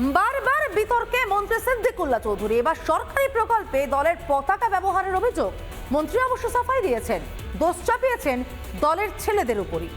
বারবার বিতর্কে মন্ত্রী সিদ্দিকুল্লা চৌধুরী। এবার সরকারি প্রকল্পে দলের পতাকা ব্যবহারের অভিযোগ। মন্ত্রী অবশ্য সাফাই দিয়েছেন। দোষ চাপিয়েছেন দলের ছেলেদের উপরই।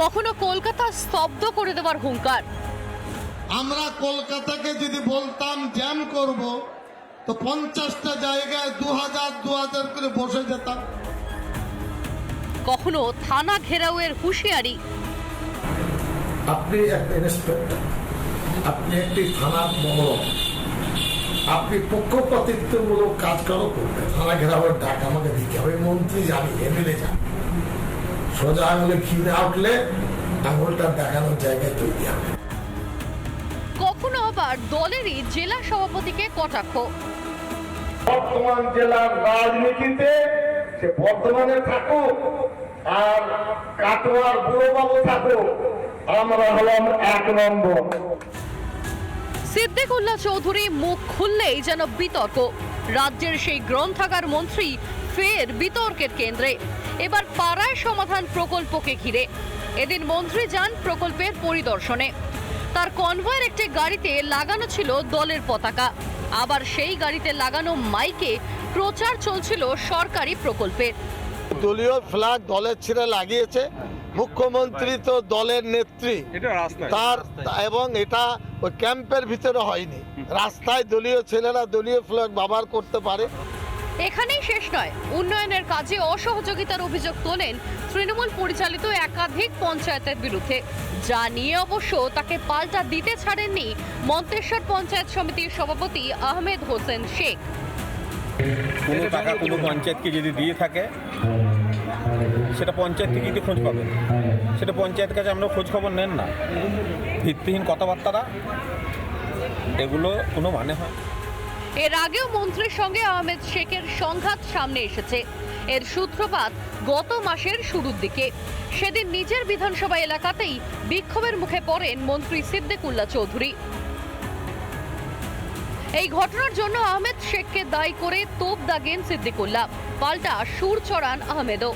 কখনো কলকাতা স্তব্ধ করে দেওয়ার হুঙ্কার। আমরা কলকাতাকে যদি বলতাম জ্যাম করব তো পঞ্চাশটা জায়গায় দু হাজার দু হাজার করে বসে যেতাম। কখনো থানা ঘেরাওয়ের হুঁশিয়ারি। আপনি একটা ইন্সপেক্টর আপনি একটি থানার মহল আপনি পক্ষপাতিত্বমূলক কাজ করো করবে থানা ঘেরাবার ডাক আমাকে দিতে হবে মন্ত্রী জানি এমএলএ জানি। সোজা আঙুলে খিদে উঠলে আঙুলটা দেখানোর জায়গায় তৈরি হবে। কখনো আবার দলেরই জেলা সভাপতিকে কটাক্ষ? বর্তমান জেলার রাজনীতিতে সে বর্তমানে থাকুক আর কাটোয়ার বুড়োবাবু থাকুক আমরা হলাম এক নম্বর। সিদ্দিকুল্লাহ চৌধুরী মুখ খুললেই যেন বিতর্ক। রাজ্যের সেই গ্রন্থাগার মন্ত্রী ফের বিতর্কের কেন্দ্রে। এবার পাড়ায় সমাধান প্রকল্পকে ঘিরে। এদিন মন্ত্রী যান প্রকল্পের পরিদর্শনে। তার কনভয়ের একটি গাড়িতে লাগানো ছিল দলের পতাকা। আবার সেই গাড়িতে লাগানো মাইকে প্রচার চলছিল সরকারি প্রকল্পের। দলীয় ফ্ল্যাগ দলের ছেড়ে লাগিয়েছে। মুখ্যমন্ত্রী তো দলের নেত্রী। তার এবং এটা ওই ক্যাম্পের ভিতরে হয়নি। রাস্তায় দলীয় ছেলেরা দলীয় ফ্ল্যাগ ব্যবহার করতে পারে। এখানেই শেষ নয়। উন্নয়নের কাজে অসহযোগিতার অভিযোগ তোলেন তৃণমূল পরিচালিত একাধিক পঞ্চায়েতের বিরুদ্ধে। যা নিয়ে অবশ্য তাকে পাল্টা দিতে ছাড়েননি মন্তেশ্বর পঞ্চায়েত সমিতির সভাপতি আহমেদ হোসেন শেখ। কোনো টাকা কোনো পঞ্চায়েতকে যদি দিয়ে থাকে, সেটা পঞ্চায়েত থেকে যদি খোঁজ পাবেন সেটা পঞ্চায়েতের কাছে আমরা খোঁজ খবর নেন না। ভিত্তিহীন কথাবার্তারা, এগুলো কোনো মানে হয় এর আগেও মন্ত্রীর সঙ্গে আহমেদ শেখের সংঘাত সামনে এসেছে। এর সূত্রপাত গত মাসের শুরুর দিকে। সেদিন নিজের বিধানসভা এলাকাতেই বিক্ষোভের মুখে পড়েন মন্ত্রী সিদ্দিকুল্লাহ চৌধুরী। এই ঘটনার জন্য আহমেদ শেখকে দায়ী করে তোপ দাগেন সিদ্দিকুল্লাহ। পাল্টা সুর চড়ান আহমেদও।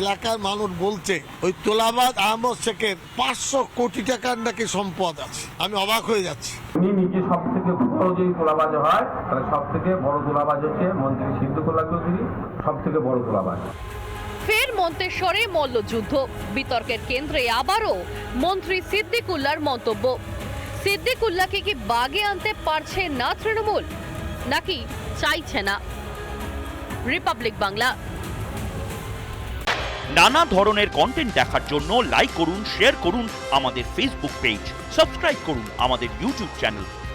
এলাকার মানুষ বলছে ওই তোলাবাদ আহমদ শেখের পাঁচশো কোটি টাকার নাকি সম্পদ আছে। আমি অবাক হয়ে যাচ্ছি। উনি নিজে যদি তোলাবাজ হয় তাহলে সব থেকে বড় তোলাবাজ হচ্ছে মন্ত্রী সিদ্ধকোল্লা চৌধুরী সব থেকে বড় তোলাবাজ। ফের মন্তেশ্বরে মল্লযুদ্ধ। বিতর্কের কেন্দ্রে আবারও মন্ত্রী সিদ্দিকুল্লার মন্তব্য। সিদ্দিকুল্লাকে কি বাগে আনতে পারছে না তৃণমূল? নাকি চাইছে না? রিপাবলিক বাংলা। নানা ধরনের কন্টেন্ট দেখার জন্য লাইক করুন শেয়ার করুন আমাদের ফেসবুক পেজ সাবস্ক্রাইব করুন আমাদের ইউটিউব চ্যানেল